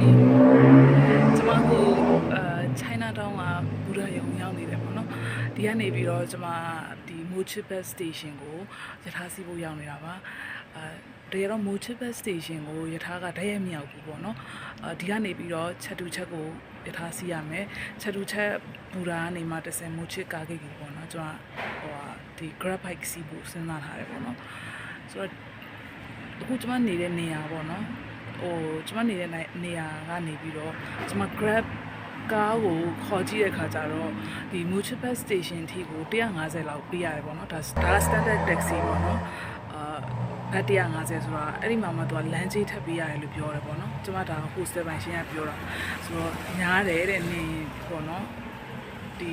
morning ကျမကအာ China Town ကဘူရာရုံရောက်နေတယ်ပေါ့နော်ဒီကနေပြီးတော့ကျမဒီ Mochibet Station ကိုယထာစီးဖို့ရောက်နေတာပါအာတကယ်တော့ Mochibet Station ကိုယထာကတရက်မရောက်ဘူးပေါ့နော်အာဒီကနေပြီးတော့ချက်တူချက်ကိုယထာစီးရမယ်ချက်တူချက်ဘူရာကနေမှတစ်ဆယ် Mochib ကားဂိတ်ကိုပေါ့နော်ကျမဟိုဟာဒီ Grab bike စီးဖို့စဉ်းစားထားတယ်ပေါ့နော်ဆိုတော့အခုကျမနေတဲ့နေရာပေါ့နော် ဟိုကျမနေတဲ့နေနေရာကနေပြီးတော့ကျမ Grab ကားကိုခေါ်ကြည့်တဲ့ခါကျတော့ဒီ Municipal Station ထိကို150လောက်ပေးရတယ်ပေါ့နော်ဒါဒါ standard taxi ပေါ့နော်အာဘတ်150ဆိုတာအဲ့ဒီမှာမှသူကလမ်းကြီးထပ်ပေးရတယ်လို့ပြောတယ်ပေါ့နော်ကျမဒါ hostel ပိုင်းရှင်းကပြောတာဆိုတော့ညားတယ်တဲ့နေပေါ့နော်ဒီ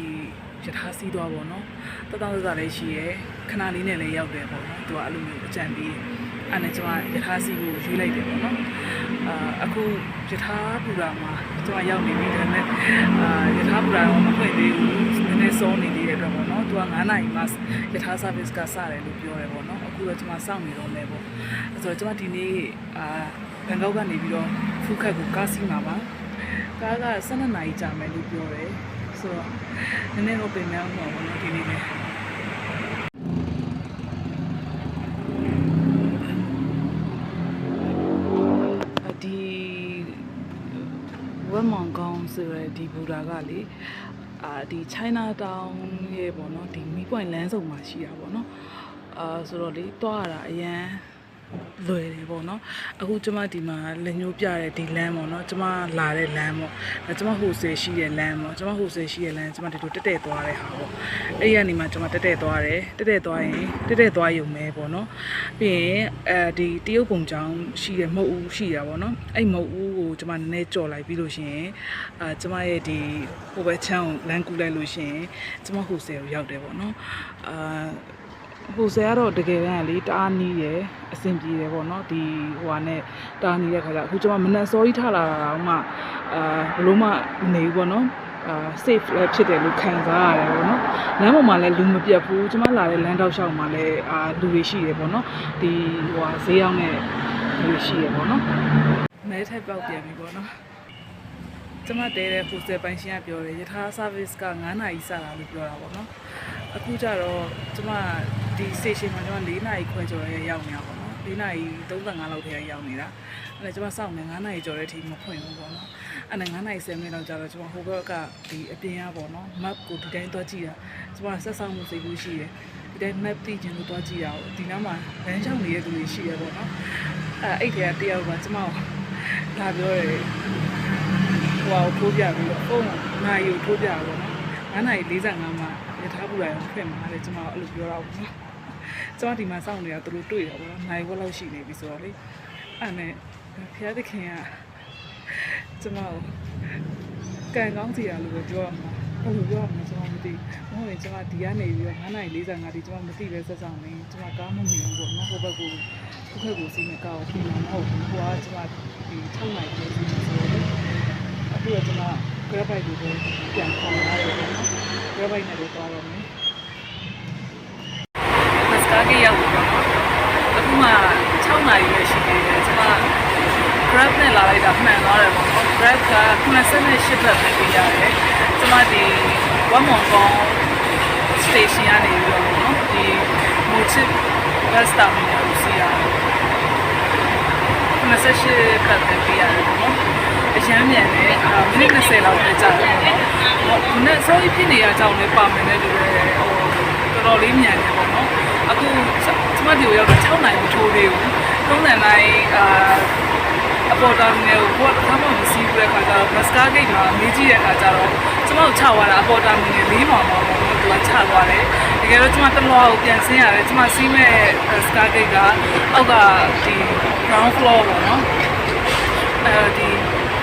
ယထာစီးသွားပေါ့နော်တတောင်းတသားလေးရှိရယ်ခဏလေးနဲ့လည်းရောက်တယ်ပေါ့နော်သူကအဲ့လိုမျိုးအကြံပေးတယ် အဲ့နဲ့ကျွန်မယထာစီကိုရွေးလိုက်တယ်ပေါ့နော်အာအခုယထာပူရာမှာကျွန်မရောက်နေပြီဒါပေမဲ့အာယထာပူရာတော့မဖွင့်သေးဘူးနည်းနည်းစောနေသေးတဲ့အတွက်ပေါ့နော်သူက9နာရီမှယထာ service ကစတယ်လို့ပြောတယ်ပေါ့နော်အခုတော့ကျွန်မစောင့်နေတော့မယ်ပေါ့အဲဆိုတော့ကျွန်မဒီနေ့အာဘန်ကောက်ကနေပြီးတော့ဖူးခက်ကိုကားစီးမှာပါကားက12နာရီကြာမယ်လို့ပြောတယ်ဆိုတော့နည်းနည်းတော့ပြင်မယ်အောင်ပေါ့နော်ဒီနေ့လည်း ဒီဝက်မောင်ကောင်း ဆိုရယ်ဒီဘူတာကလေအာဒီ China Town ရဲ့ပေါ့နော်ဒီမီးပွိုင်လမ်းစုံမှာရှိတာပေါ့နော်အာဆိုတော့လေတွားရတာအရန် လွယ်တယ်ပေါ့နော်အခုကျမဒီမှာလက်ညှိုးပြတဲ့ဒီလမ်းပေါ့နော်ကျမလာတဲ့လမ်းပေါ့ဒါကျမဟိုဆယ်ရှိတဲ့လမ်းပေါ့ကျမဟိုဆယ်ရှိတဲ့လမ်းကျမဒီလိုတက်တက်သွားတဲ့ဟာပေါ့အဲ့ဒီကနေမှကျမတက်တက်သွားတယ်တက်တက်သွားရင်တက်တက်သွားရုံပဲပေါ့နော်ပြီးရင်အဲဒီတရုတ်ပုံချောင်းရှိတဲ့မုတ်ဦးရှိတာပေါ့နော်အဲ့မုတ်ဦးကိုကျမနည်းနည်းကြော်လိုက်ပြီးလို့ရှိရင်အာကျမရဲ့ဒီဟိုဘက်ချမ်းကိုလမ်းကူးလိုက်လို့ရှိရင်ကျမဟိုဆယ်ကိုရောက်တယ်ပေါ့နော်အာ ဟိုဆယ်ကတော့တကယ်တမ်းကလေတအားနီးရယ်အဆင်ပြေတယ်ပေါ့နော်ဒီဟိုဟာနဲ့တအားနီးတဲ့ခါကျအခုကျမမနက်စောကြီးထလာတာတော့မှအာဘလို့မှမနေဘူးပေါ့နော်အာ safe လည်းဖြစ်တယ်လို့ခံစားရတယ်ပေါ့နော်လမ်းပေါ်မှာလည်းလူမပြတ်ဘူးကျမလာတဲ့လမ်းတောက်လျှောက်မှာလည်းအာလူတွေရှိတယ်ပေါ့နော်ဒီဟိုဟာဈေးရောက်တဲ့လူတွေရှိတယ်ပေါ့နော်မဲထက်ပေါက်ပြန်ပြီပေါ့နော်ကျမတဲတဲ့ hostel ပိုင်းရှင်းကပြောတယ်ယထာ service က9နာရီစတာလို့ပြောတာပေါ့နော် အခုကျတော့ကျမဒီ station မှာကျမ4နာရီခွဲကျော်ရဲရောက်နေတာပေါ့နော်4နာရီ35လောက်ထဲရောက်နေတာအဲ့ဒါကျမစောင့်နေ9နာရီကျော်တဲ့အထိမဖွင့်ဘူးပေါ့နော်အဲ့ဒါ9နာရီ10မိနစ်လောက်ကြာတော့ကျမဟိုဘက်ကဒီအပြင်ကပေါ့နော် map ကိုဒီတိုင်းသွားကြည့်တာကျမဆက်ဆောင်မှုစိတ်ကူးရှိတယ်ဒီတိုင်း map သိချင်လို့သွားကြည့်တာကိုဒီနောက်မှာလမ်းလျှောက်နေတဲ့သူတွေရှိရပေါ့နော်အဲ့အဲ့ထဲကတယောက်ကကျမကိုလာပြောတယ်ဟိုကိုထိုးပြပြီးတော့ပုံနာရီကိုထိုးပြတာပေါ့နော်9နာရီ45မှာ ရထားပူလာရုံဖွင့်မှာလေကျမအဲ့လိုပြောတာပေါ့နော်ကျမဒီမှာစောင့်နေတာသူတို့တွေ့ရပေါ့နော်နိုင်ဘက်လောက်ရှိနေပြီဆိုတော့လေအဲ့နဲ့ဖျားသခင်ကကျမကိုကန်ကောင်းစီရလို့ပဲပြောရမှာဘယ်လိုပြောရမလဲကျွန်တော်မသိဘူးဟုတ်ရင်ကျွန်မဒီကနေပြီးတော့9နာရီ45ဒီကျွန်မမသိပဲဆက်ဆောင်နေကျွန်မကားမမြင်ဘူးပေါ့နော်ဟိုဘက်ကိုခုခက်ကိုစီးနေကားကိုပြင်မှာမဟုတ်ဘူးဟိုကကျွန်မဒီ6နိုင်ပဲစီးနေဆိုတော့အခုကကျွန်မ grab bike ကိုပြန်ခေါ်လာတယ်ပေါ့နော် grab bike နဲ့တော့သွားတော့မယ်မစကားကြီးရောက်ပြီပေါ့နော်အခုမှ6နာရီပဲရှိသေးတယ်ကျွန်မ grab နဲ့လာလိုက်တာမှန်သွားတယ်ပေါ့နော် grab က98ဘတ်ပဲပေးရတယ်ကျွန်မဒီဝမ်မွန်ကောင် station ကနေပြီးတော့ပေါ့နော်ဒီ mochip bus terminal ကိုစီးရတယ်98ဘတ်ပဲပေးရတယ်ပေါ့နော် အရမ်းမြန်တယ်အာမိနစ်20လောက်ပဲကြာတယ်ပေါ့နော်ဟိုနဲ့ sorry ဖြစ်နေရအကြောင်းလည်းပါမယ်နဲ့တူတယ်ဟိုတော်တော်လေးမြန်တယ်ပေါ့နော်အခုကျွန်မဒီကိုရောက်တော့6နိုင်မထိုးသေးဘူး3နိုင်အာအပေါ်တာနယ်ကိုဘောကမှမစီးဘူးတဲ့ခါကျတော့မစကားဂိတ်မှာမေးကြည့်တဲ့ခါကျတော့ကျွန်တော်ချသွားတာအပေါ်တာနယ်လေးမှာပေါ့နော်သူကချသွားတယ်တကယ်တော့ကျွန်မတလွားကိုပြန်ဆင်းရတယ်ကျွန်မစီးမဲ့စကားဂိတ်ကအောက်ကဒီ ground floor ပေါ့နော်အဲဒီ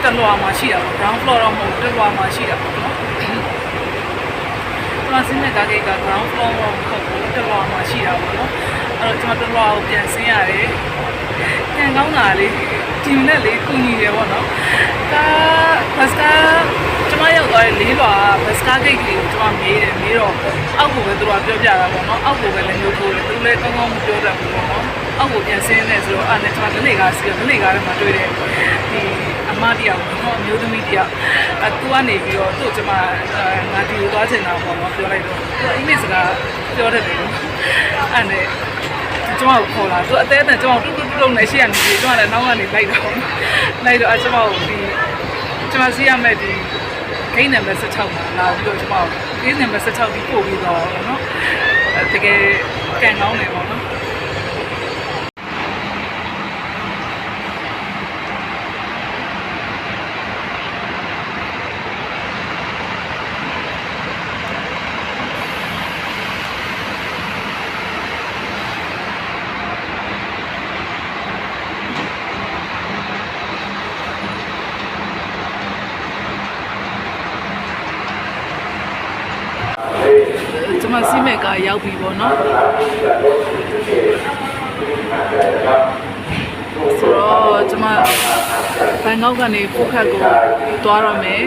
တလွားမှာရှိတာပေါ့ ground floor တော့မဟုတ်တလွားမှာရှိတာပေါ့နော်ကျွန်မစီးမဲ့ကားဂိတ်က ground floor မဟုတ်ဘူးတလွားမှာရှိတာပေါ့နော်အဲ့တော့ကျွန်မတလွားကိုပြန်ဆင်းရတယ်ပြန်ကောင်းတာလေးဒီနဲ့လေးကုညီတယ်ပေါ့နော်ကားဘတ်ကားကျွန်မရောက်သွားတဲ့လေးလွာဘတ်ကားဂိတ်လေးကိုကျွန်မမေးတယ်မေးတော့အောက်ကိုပဲသူတို့ကပြောပြတာပေါ့နော်အောက်ကိုပဲလည်းမျိုးထိုးတယ်သူလည်းကောင်းကောင်းမပြောတတ်ဘူးပေါ့နော်အောက်ကိုပြန်ဆင်းနေဆိုတော့အဲ့နဲ့ကျွန်မလက်လေကားစီးတော့လက်လေကားထဲမှာတွေ့တယ်ဒီအ မမတယောက်ပေါ့နော်အမျိုးသမီးတယောက်အဲသူကနေပြီးတော့သူ့ကျမအဲငါဒီကိုသွားချင်တာပေါ့နော်ပြောလိုက်တော့သူအင်္ဂလိပ်စကားပြောတတ်တယ်အဲ့နဲ့ကျမကိုခေါ်လာသူအသေးအတန်ကျမကိုတူတူတူနဲ့ရှေ့ကနေပြီးကျမလည်းနောက်ကနေလိုက်တော့လိုက်တော့အကျမကိုဒီကျမစီးရမဲ့ဒီဂိမ်းနံပါတ်16မှာလာပြီးတော့ကျမကိုဂိမ်းနံပါတ်16ပြီးပို့ပြီးတော့ပေါ့နော်အဲတကယ်ကန်ကောင်းတယ်ပေါ့နော် မစီးမဲ့ကရောက်ပြီပေါ့နော်ဆိုတော့ကျွန်မဘန်ကောက်ကနေဖုတ်ခတ်ကိုသွားရမယ်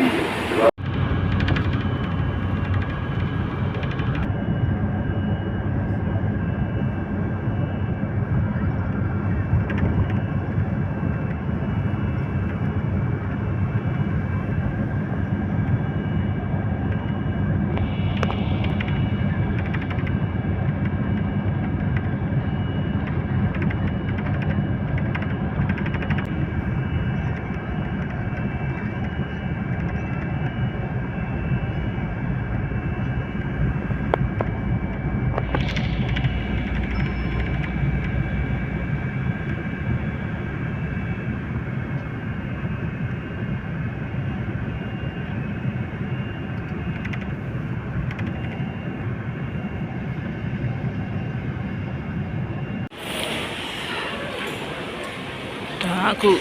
ဒါ အခု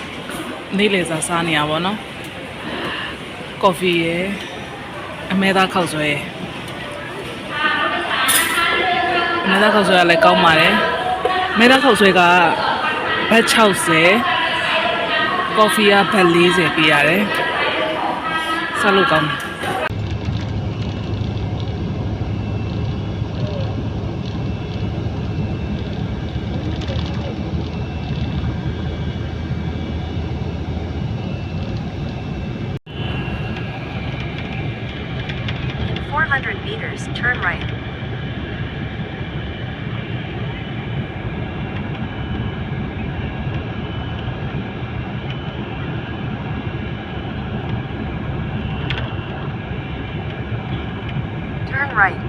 နေ့လည်စာစားနေရပါတော့ကော်ဖီရယ်အမဲသားခောက်ဆွဲရယ်အမဲသားခောက်ဆွဲကလည်းကောင်းပါတယ်အမဲသားခောက်ဆွဲကဘတ်60ကော်ဖီကဘတ်40ပေးရတယ်စားလို့ကောင်းတယ် meters, turn right. Turn right.